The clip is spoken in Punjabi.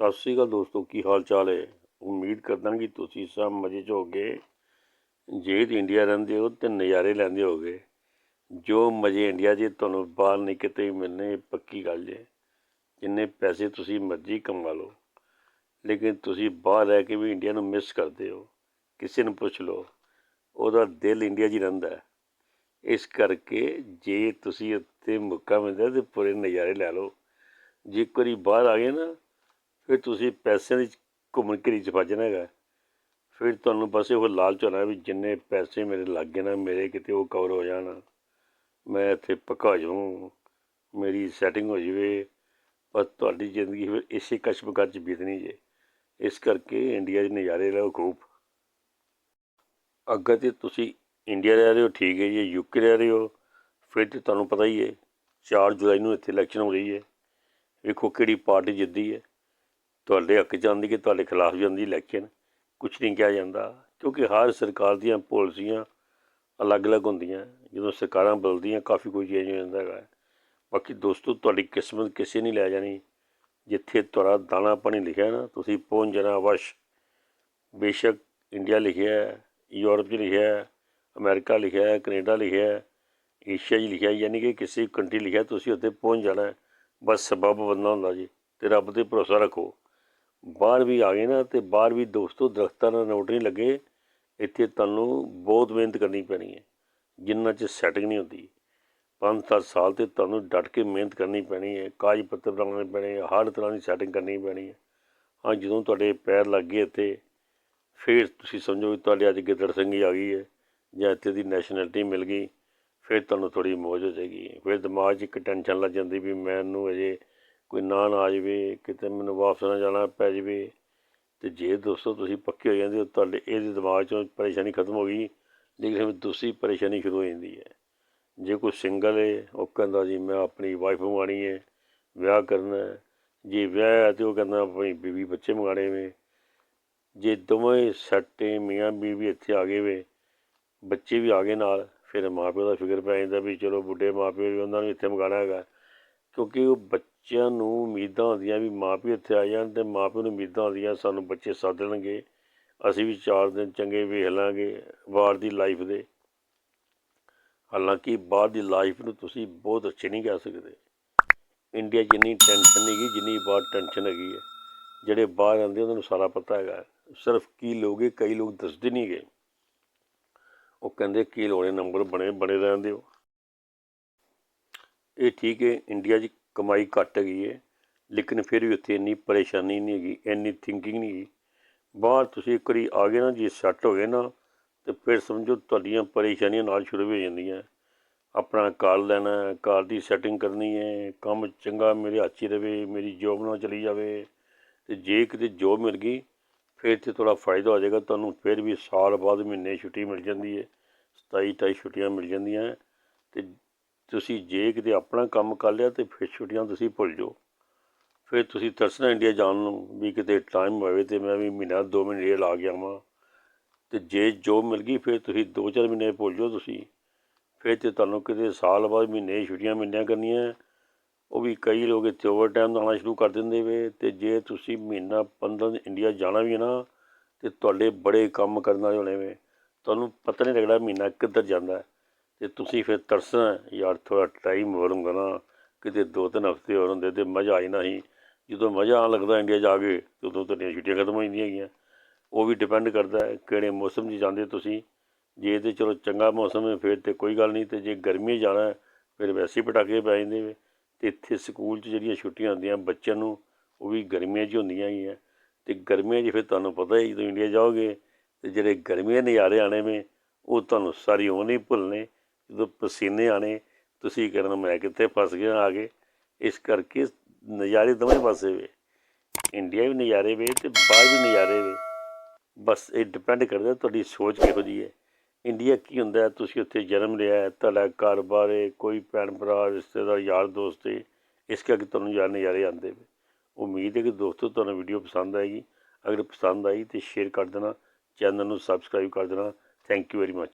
ਸਤਿ ਸ੍ਰੀ ਅਕਾਲ ਦੋਸਤੋ, ਕੀ ਹਾਲ ਚਾਲ ਹੈ? ਉਮੀਦ ਕਰਦਾ ਕਿ ਤੁਸੀਂ ਸਭ ਮਜ਼ੇ 'ਚ ਹੋਗੇ ਜੇ ਤੇ ਇੰਡੀਆ ਰਹਿੰਦੇ ਹੋ ਤੇ ਨਜ਼ਾਰੇ ਲੈਂਦੇ ਹੋਗੇ ਜੋ ਮਜ਼ੇ ਇੰਡੀਆ 'ਚ ਤੁਹਾਨੂੰ ਬਾਹਰ ਨਹੀਂ ਕਿਤੇ ਵੀ ਮਿਲਣੇ, ਇਹ ਪੱਕੀ ਗੱਲ ਜੇ। ਜਿੰਨੇ ਪੈਸੇ ਤੁਸੀਂ ਮਰਜ਼ੀ ਕਮਾ ਲਓ। ਲੇਕਿਨ ਤੁਸੀਂ ਬਾਹਰ ਰਹਿ ਕੇ ਵੀ ਇੰਡੀਆ ਨੂੰ ਮਿਸ ਕਰਦੇ ਹੋ। ਕਿਸੇ ਨੂੰ ਪੁੱਛ ਲਓ, ਉਹਦਾ ਦਿਲ ਇੰਡੀਆ 'ਚ ਹੀ। ਰਹਿੰਦਾ ਇਸ ਕਰਕੇ ਜੇ ਤੁਸੀਂ ਇੱਥੇ ਮੌਕਾ ਮਿਲਦਾ ਤੇ ਪੂਰੇ ਨਜ਼ਾਰੇ ਲੈ ਲਓ। ਜੇ ਕੋਈ ਬਾਹਰ ਆ ਗਏ ਨਾ ਫਿਰ ਤੁਸੀਂ ਪੈਸਿਆਂ ਦੀ ਘੁੰਮਣ ਘਰੀ 'ਚ ਫਸ ਹੈਗਾ। ਫਿਰ ਤੁਹਾਨੂੰ ਬਸ ਉਹ ਲਾਲਚ ਹੋਣਾ ਵੀ ਜਿੰਨੇ ਪੈਸੇ ਮੇਰੇ ਲੱਗ ਗਏ ਨਾ, ਮੇਰੇ ਕਿਤੇ ਉਹ ਕਵਰ ਹੋ ਜਾਣ। ਮੈਂ ਇੱਥੇ ਪੱਕਾ ਹੋ ਜਾਊਂ, ਮੇਰੀ ਸੈਟਿੰਗ ਹੋ ਜਾਵੇ, ਪਰ ਤੁਹਾਡੀ ਜ਼ਿੰਦਗੀ ਫਿਰ ਇਸੇ ਕਸ਼ਮਕਸ਼ 'ਚ ਬੀਤਣੀ ਜੇ। ਇਸ ਕਰਕੇ ਇੰਡੀਆ ਦੇ ਨਜ਼ਾਰੇ ਲਓ ਖੂਬ। ਅਗਰ ਤੇ ਤੁਸੀਂ ਇੰਡੀਆ ਰਹਿ ਰਹੇ ਹੋ, ਠੀਕ ਹੈ ਜੀ। ਯੂਕੇ ਰਹਿ ਰਹੇ ਹੋ, ਫਿਰ ਤੇ ਤੁਹਾਨੂੰ ਪਤਾ ਹੀ ਹੈ 4 ਜੁਲਾਈ ਨੂੰ ਇੱਥੇ ਇਲੈਕਸ਼ਨ ਹੋ ਰਹੀ ਹੈ। ਵੇਖੋ ਕਿਹੜੀ ਪਾਰਟੀ ਜਿੱਤਦੀ ਹੈ। ਤੁਹਾਡੇ ਹੱਕ 'ਚ ਆਉਂਦੀ ਕਿ ਤੁਹਾਡੇ ਖਿਲਾਫ ਜਾਂਦੀ ਇਲੈਕਸ਼ਨ ਕੁਝ ਨਹੀਂ ਕਿਹਾ ਜਾਂਦਾ, ਕਿਉਂਕਿ ਹਰ ਸਰਕਾਰ ਦੀਆਂ ਪਾਲਿਸੀਆਂ ਅਲੱਗ-ਅਲੱਗ ਹੁੰਦੀਆਂ, ਜਦੋਂ ਸਰਕਾਰਾਂ ਬਦਲਦੀਆਂ, ਕਾਫੀ ਕੁਝ ਚੇਂਜ ਹੋ ਜਾਂਦਾ ਹੈਗਾ। ਬਾਕੀ ਦੋਸਤੋ, ਤੁਹਾਡੀ ਕਿਸਮਤ ਕਿਸੇ ਨਹੀਂ ਲੈ ਜਾਣੀ, ਜਿੱਥੇ ਤੁਹਾਡਾ ਦਾਣਾ ਪਾਣੀ ਲਿਖਿਆ ਨਾ, ਤੁਸੀਂ ਪਹੁੰਚ ਜਾਣਾ ਅਵਸ਼ ਬੇਸ਼ੱਕ ਇੰਡੀਆ ਲਿਖਿਆ ਹੈ, ਯੂਰਪ 'ਚ ਲਿਖਿਆ ਹੈ, ਅਮਰੀਕਾ ਲਿਖਿਆ ਹੈ, ਕੈਨੇਡਾ ਲਿਖਿਆ ਹੈ, ਏਸ਼ੀਆ 'ਚ ਲਿਖਿਆ ਯਾਨੀ ਕਿ ਕਿਸੇ ਕੰਟਰੀ ਲਿਖਿਆ, ਤੁਸੀਂ ਉੱਥੇ ਪਹੁੰਚ ਜਾਣਾ ਬਸ ਸਬਬ ਬੰਦਾ ਹੁੰਦਾ ਜੀ, ਤੇ ਰੱਬ ਤੇ ਭਰੋਸਾ ਰੱਖੋ। ਬਾਹਰ ਵੀ ਆ ਗਏ ਨਾ ਤੇ ਬਾਹਰ ਵੀ ਦੋਸਤੋ ਦਰਖਤਾਂ ਨਾਲ ਨੋਟ ਨਹੀਂ ਲੱਗੇ। ਇੱਥੇ ਤੁਹਾਨੂੰ ਬਹੁਤ ਮਿਹਨਤ ਕਰਨੀ ਪੈਣੀ ਹੈ। ਜਿੰਨਾ ਚ ਸੈਟਿੰਗ ਨਹੀਂ ਹੁੰਦੀ। ਪੰਜ ਸੱਤ ਸਾਲ ਤੇ ਤੁਹਾਨੂੰ ਡਟ ਕੇ ਮਿਹਨਤ ਕਰਨੀ ਪੈਣੀ ਹੈ। ਕਾਗਜ਼ ਪੱਤਰ ਬਣਾਉਣੇ ਪੈਣੇ ਹਰ ਤਰ੍ਹਾਂ ਦੀ ਸੈਟਿੰਗ ਕਰਨੀ ਪੈਣੀ ਹੈ। ਹਾਂ, ਜਦੋਂ ਤੁਹਾਡੇ ਪੈਰ ਲੱਗ ਗਏ ਇੱਥੇ, ਫਿਰ ਤੁਸੀਂ ਸਮਝੋ ਵੀ ਤੁਹਾਡੇ ਅੱਜ ਗਿੱਦੜ ਸਿੰਘੀ ਆ ਗਈ ਹੈ ਜਾਂ ਇੱਥੇ ਦੀ ਨੈਸ਼ਨੈਲਿਟੀ ਮਿਲ ਗਈ। ਫਿਰ ਤੁਹਾਨੂੰ ਥੋੜੀ ਮੌਜ ਹੋ ਜਾਏਗੀ। ਫਿਰ ਦਿਮਾਗ 'ਚ ਇੱਕ ਟੈਨਸ਼ਨ ਲੱਗ ਜਾਂਦੀ ਵੀ ਮੈਨੂੰ ਅਜੇ ਕੋਈ ਨਾ ਨਾ ਆ ਜਾਵੇ, ਕਿਤੇ ਮੈਨੂੰ ਵਾਪਸ ਨਾ ਜਾਣਾ ਪੈ ਜਾਵੇ, ਤੇ ਜੇ ਦੋਸਤੋ ਤੁਸੀਂ ਪੱਕੇ ਹੋ ਜਾਂਦੇ ਹੋ, ਤੁਹਾਡੇ ਇਹਦੇ ਦਿਮਾਗ 'ਚੋਂ ਪਰੇਸ਼ਾਨੀ ਖਤਮ ਹੋ ਗਈ, ਲੇਕਿਨ ਫਿਰ ਦੂਸਰੀ ਪਰੇਸ਼ਾਨੀ ਸ਼ੁਰੂ ਹੋ ਜਾਂਦੀ ਹੈ। ਜੇ ਕੋਈ ਸਿੰਗਲ ਹੈ ਉਹ ਕਹਿੰਦਾ ਜੀ, ਮੈਂ ਆਪਣੀ ਵਾਈਫ ਮੰਗਵਾਉਣੀ ਹੈ ਵਿਆਹ ਕਰਨਾ ਹੈ। ਜੇ ਵਿਆਹ ਹੈ ਤੇ ਉਹ ਕਹਿੰਦਾ ਆਪਣੀ ਬੀਵੀ ਬੱਚੇ ਮੰਗਾਣੇ ਵੇ ਜੇ ਦੋਵੇਂ ਸੱਟੇ ਮੀਆਂ ਬੀਵੀ ਇੱਥੇ ਆ ਗਏ ਵੇ, ਬੱਚੇ ਵੀ ਆ ਗਏ ਨਾਲ, ਫਿਰ ਮਾਪਿਓ ਦਾ ਫਿਕਰ ਪੈ ਜਾਂਦਾ ਵੀ ਚਲੋ ਬੁੱਢੇ ਮਾਪਿਓ ਵੀ ਉਹਨਾਂ ਨੂੰ ਇੱਥੇ ਮੰਗਾਣਾ ਹੈਗਾ, ਕਿਉਂਕਿ ਉਹ ਬੱਚਿਆਂ ਨੂੰ ਉਮੀਦਾਂ ਹੁੰਦੀਆਂ ਵੀ ਮਾਪਿਓ ਇੱਥੇ ਆ ਜਾਣ ਤੇ ਮਾਪਿਓ ਨੂੰ ਉਮੀਦਾਂ ਹੁੰਦੀਆਂ ਸਾਨੂੰ ਬੱਚੇ ਸੱਦ ਲੈਣਗੇ, ਅਸੀਂ ਵੀ ਚਾਰ ਦਿਨ ਚੰਗੇ ਵੇਖ ਲਾਂਗੇ ਬਾਹਰ ਦੀ ਲਾਈਫ ਦੇ। ਹਾਲਾਂਕਿ ਬਾਹਰ ਦੀ ਲਾਈਫ ਨੂੰ ਤੁਸੀਂ ਬਹੁਤ ਅੱਛੇ ਨਹੀਂ ਕਹਿ ਸਕਦੇ। ਇੰਡੀਆ 'ਚ ਇੰਨੀ ਟੈਨਸ਼ਨ ਨਹੀਂ ਗਈ ਜਿੰਨੀ ਬਾਹਰ ਟੈਨਸ਼ਨ ਹੈਗੀ ਹੈ। ਜਿਹੜੇ ਬਾਹਰ ਆਉਂਦੇ ਉਹਨਾਂ ਨੂੰ ਸਾਰਾ ਪਤਾ ਹੈਗਾ। ਸਿਰਫ ਕੀ ਲੋਗੇ ਕਈ ਲੋਕ ਦੱਸਦੇ ਨਹੀਂ ਗਏ ਉਹ ਕਹਿੰਦੇ ਕੀ ਲੋੜੇ ਨੰਬਰ ਬਣੇ ਬਣੇ ਰਹਿੰਦੇ ਹੋ ਇਹ ਠੀਕ ਹੈ ਇੰਡੀਆ 'ਚ ਕਮਾਈ ਘੱਟ ਹੈਗੀ ਹੈ ਲੇਕਿਨ ਫਿਰ ਵੀ ਉੱਥੇ ਇੰਨੀ ਪਰੇਸ਼ਾਨੀ ਨਹੀਂ ਹੈਗੀ, ਇੰਨੀ ਥਿੰਕਿੰਗ ਨਹੀਂ ਹੈਗੀ। ਬਾਹਰ ਤੁਸੀਂ ਇੱਕ ਵਾਰੀ ਆ ਗਏ ਨਾ, ਜੇ ਸੈੱਟ ਹੋ ਗਏ ਨਾ, ਤੇ ਫਿਰ ਸਮਝੋ ਤੁਹਾਡੀਆਂ ਪਰੇਸ਼ਾਨੀਆਂ ਨਾਲ ਸ਼ੁਰੂ ਹੋ ਜਾਂਦੀਆਂ। ਆਪਣਾ ਕਾਰ ਲੈਣਾ ਕਾਰ ਦੀ ਸੈਟਿੰਗ ਕਰਨੀ ਹੈ ਕੰਮ ਚੰਗਾ ਮੇਰੇ ਹੱਥ 'ਚ ਰਵੇ, ਮੇਰੀ ਜੋਬ ਨਾ ਚਲੀ ਜਾਵੇ, ਤੇ ਜੇ ਕਿਤੇ ਜੋਬ ਮਿਲ ਗਈ, ਫਿਰ ਤੇ ਥੋੜਾ ਫਾਇਦਾ ਹੋ ਜਾਏਗਾ, ਤੁਹਾਨੂੰ ਫਿਰ ਵੀ ਸਾਲ ਬਾਅਦ ਮਹੀਨੇ ਛੁੱਟੀ ਮਿਲ ਜਾਂਦੀ ਹੈ 27 28 ਛੁੱਟੀਆਂ ਮਿਲ ਜਾਂਦੀਆਂ ਹੈ ਤੇ ਤੁਸੀਂ ਜੇ ਕਿਤੇ ਆਪਣਾ ਕੰਮ ਕਰ ਲਿਆ ਤੇ ਫਿਰ ਛੁੱਟੀਆਂ ਤੁਸੀਂ ਭੁੱਲ ਜਾਓ। ਫਿਰ ਤੁਸੀਂ ਤਰਸਣਾ ਇੰਡੀਆ ਜਾਣ ਨੂੰ ਵੀ ਕਿਤੇ ਟਾਈਮ ਹੋਵੇ ਤੇ ਮੈਂ ਵੀ ਮਹੀਨਾ ਦੋ ਮਹੀਨੇ ਲਾ ਕੇ ਆਵਾਂ। ਤੇ ਜੇ ਜੋਬ ਮਿਲ ਗਈ ਫਿਰ ਤੁਸੀਂ ਦੋ ਚਾਰ ਮਹੀਨੇ ਭੁੱਲ ਜਾਓ ਤੁਸੀਂ। ਫਿਰ ਤੇ ਤੁਹਾਨੂੰ ਕਿਤੇ ਸਾਲ ਬਾਅਦ ਮਹੀਨੇ ਛੁੱਟੀਆਂ ਮਿਲਣੀਆਂ ਕਰਨੀਆਂ। ਉਹ ਵੀ ਕਈ ਲੋਕ ਇੱਥੇ ਓਵਰ ਟਾਈਮ ਆਉਣਾ ਸ਼ੁਰੂ ਕਰ ਦਿੰਦੇ ਵੇ। ਤੇ ਜੇ ਤੁਸੀਂ ਮਹੀਨਾ 15 ਦਿਨ ਇੰਡੀਆ ਜਾਣਾ ਵੀ ਹੈ ਨਾ, ਤੇ ਤੁਹਾਡੇ ਬੜੇ ਕੰਮ ਕਰਨ ਵਾਲੇ ਹੋਣੇ ਵੇ। ਤੁਹਾਨੂੰ ਪਤਾ ਨਹੀਂ ਲੱਗਦਾ ਮਹੀਨਾ ਕਿੱਧਰ ਜਾਂਦਾ। ਤੇ ਤੁਸੀਂ ਫਿਰ ਤਰਸਣਾ ਯਾਰ ਥੋੜਾ ਟਾਈਮ ਹੋਰ ਹੁੰਦਾ ਨਾ, ਕਿਤੇ ਦੋ ਤਿੰਨ ਹਫ਼ਤੇ ਹੋਰ ਹੁੰਦੇ ਤੇ ਮਜ਼ਾ ਆਈ ਨਾ ਸੀ ਜਦੋਂ ਮਜ਼ਾ ਆਉਣ ਲੱਗਦਾ ਇੰਡੀਆ ਜਾ ਕੇ, ਤੇ ਉਦੋਂ ਤੁਹਾਡੀਆਂ ਛੁੱਟੀਆਂ ਖਤਮ ਹੋ ਜਾਂਦੀਆਂ ਹੈਗੀਆਂ। ਉਹ ਵੀ ਡਿਪੈਂਡ ਕਰਦਾ ਹੈ ਕਿਹੜੇ ਮੌਸਮ 'ਚ ਜਾਂਦੇ ਤੁਸੀਂ। ਜੇ ਤੇ ਚਲੋ ਚੰਗਾ ਮੌਸਮ ਹੈ, ਫਿਰ ਤੇ ਕੋਈ ਗੱਲ ਨਹੀਂ, ਤੇ ਜੇ ਗਰਮੀ 'ਚ ਜਾਣਾ ਫਿਰ ਵੈਸੇ ਪਟਾਕੇ ਪੈ ਜਾਂਦੇ ਵੇ ਤੇ ਇੱਥੇ ਸਕੂਲ 'ਚ ਜਿਹੜੀਆਂ ਛੁੱਟੀਆਂ ਹੁੰਦੀਆਂ ਬੱਚਿਆਂ ਨੂੰ, ਉਹ ਵੀ ਗਰਮੀਆਂ 'ਚ ਹੁੰਦੀਆਂ ਹੈਗੀਆਂ। ਤੇ ਗਰਮੀਆਂ 'ਚ ਫਿਰ ਤੁਹਾਨੂੰ ਪਤਾ ਹੀ ਜਦੋਂ ਇੰਡੀਆ ਜਾਓਗੇ, ਤੇ ਜਿਹੜੇ ਗਰਮੀਆਂ ਦੇ ਨਜ਼ਾਰੇ ਆਣੇ ਵੇ ਉਹ ਤੁਹਾਨੂੰ ਸਾਰੀ ਉਹ ਨਹੀਂ ਭੁੱਲਣੇ। ਜਦੋਂ ਪਸੀਨੇ ਆਣੇ ਤੁਸੀਂ ਕਹਿਣਾ ਮੈਂ ਕਿੱਥੇ ਫਸ ਗਿਆ ਆ ਕੇ। ਇਸ ਕਰਕੇ ਨਜ਼ਾਰੇ ਦੋਵੇਂ ਪਾਸੇ ਵੇ। ਇੰਡੀਆ ਵੀ ਨਜ਼ਾਰੇ ਵੇ ਤੇ ਬਾਹਰ ਵੀ ਨਜ਼ਾਰੇ ਵੇ। ਬਸ ਇਹ ਡਿਪੈਂਡ ਕਰਦਾ ਤੁਹਾਡੀ ਸੋਚ ਕਿਹੋ ਜੀ ਹੈ। ਇੰਡੀਆ ਕੀ ਹੁੰਦਾ, ਤੁਸੀਂ ਉੱਥੇ ਜਨਮ ਲਿਆ ਹੈ ਤੁਹਾਡਾ ਘਰ-ਬਾਰ ਹੈ ਕੋਈ ਭੈਣ ਭਰਾ ਰਿਸ਼ਤੇਦਾਰ, ਯਾਰ ਦੋਸਤ ਹੈ ਇਸ ਕਰਕੇ ਤੁਹਾਨੂੰ ਯਾਰ ਨਜ਼ਾਰੇ ਆਉਂਦੇ ਵੇ। ਉਮੀਦ ਹੈ ਕਿ ਦੋਸਤੋ, ਤੁਹਾਨੂੰ ਵੀਡੀਓ ਪਸੰਦ ਆਏਗੀ। ਅਗਰ ਪਸੰਦ ਆਈ ਤੇ ਸ਼ੇਅਰ ਕਰ ਦੇਣਾ ਚੈਨਲ ਨੂੰ ਸਬਸਕ੍ਰਾਈਬ ਕਰ ਦੇਣਾ। Thank you very much